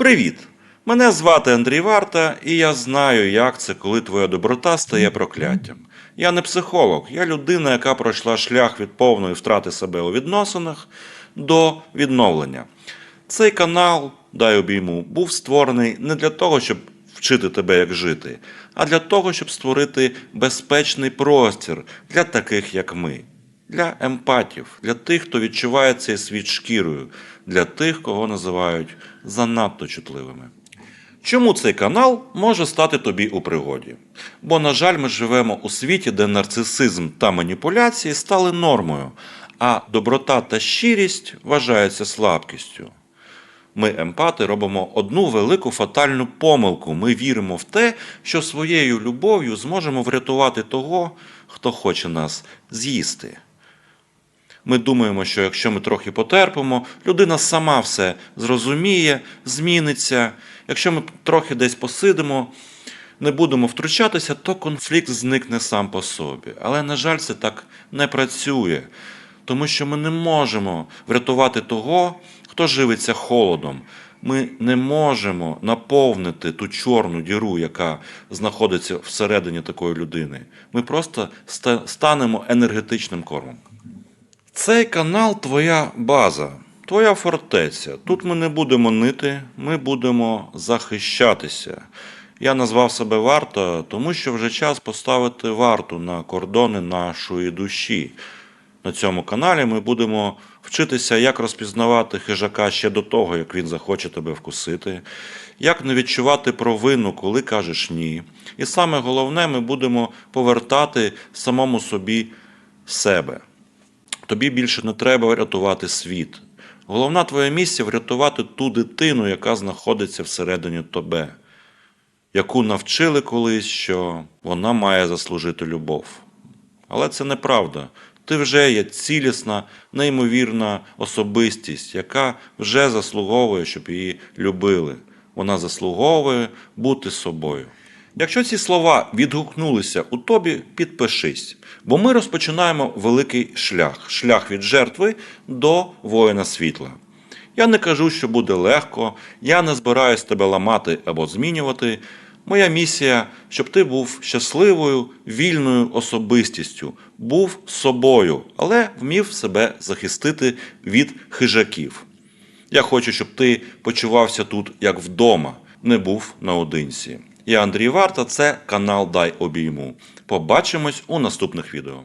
Привіт! Мене звати Андрій Варта, і я знаю, як це, коли твоя доброта стає прокляттям. Я не психолог, я людина, яка пройшла шлях від повної втрати себе у відносинах до відновлення. Цей канал, дай обійму, був створений не для того, щоб вчити тебе, як жити, а для того, щоб створити безпечний простір для таких, як ми для емпатів, для тих, хто відчуває цей світ шкірою, для тих, кого називають занадто чутливими. Чому цей канал може стати тобі у пригоді? Бо, на жаль, ми живемо у світі, де нарцисизм та маніпуляції стали нормою, а доброта та щирість вважаються слабкістю. Ми, емпати, робимо одну велику фатальну помилку. Ми віримо в те, що своєю любов'ю зможемо врятувати того, хто хоче нас з'їсти. Ми думаємо, що якщо ми трохи потерпимо, людина сама все зрозуміє, зміниться. Якщо ми трохи десь посидимо, не будемо втручатися, то конфлікт зникне сам по собі. Але, на жаль, це так не працює, тому що ми не можемо врятувати того, хто живиться холодом. Ми не можемо наповнити ту чорну діру, яка знаходиться всередині такої людини. Ми просто станемо енергетичним кормом. Цей канал твоя база, твоя фортеця. Тут ми не будемо нити, ми будемо захищатися. Я назвав себе варта, тому що вже час поставити варту на кордони нашої душі. На цьому каналі ми будемо вчитися, як розпізнавати хижака ще до того, як він захоче тебе вкусити, як не відчувати провину, коли кажеш ні. І саме головне, ми будемо повертати самому собі себе. Тобі більше не треба рятувати світ. Головна твоя місія врятувати ту дитину, яка знаходиться всередині тебе, яку навчили колись, що вона має заслужити любов. Але це неправда. Ти вже є цілісна, неймовірна особистість, яка вже заслуговує, щоб її любили. Вона заслуговує бути собою. Якщо ці слова відгукнулися у тобі, підпишись, бо ми розпочинаємо великий шлях шлях від жертви до воїна світла. Я не кажу, що буде легко, я не збираюсь тебе ламати або змінювати. Моя місія, щоб ти був щасливою, вільною особистістю, був собою, але вмів себе захистити від хижаків. Я хочу, щоб ти почувався тут як вдома, не був наодинці. Я Андрій Варта, це канал Дай обійму. Побачимось у наступних відео.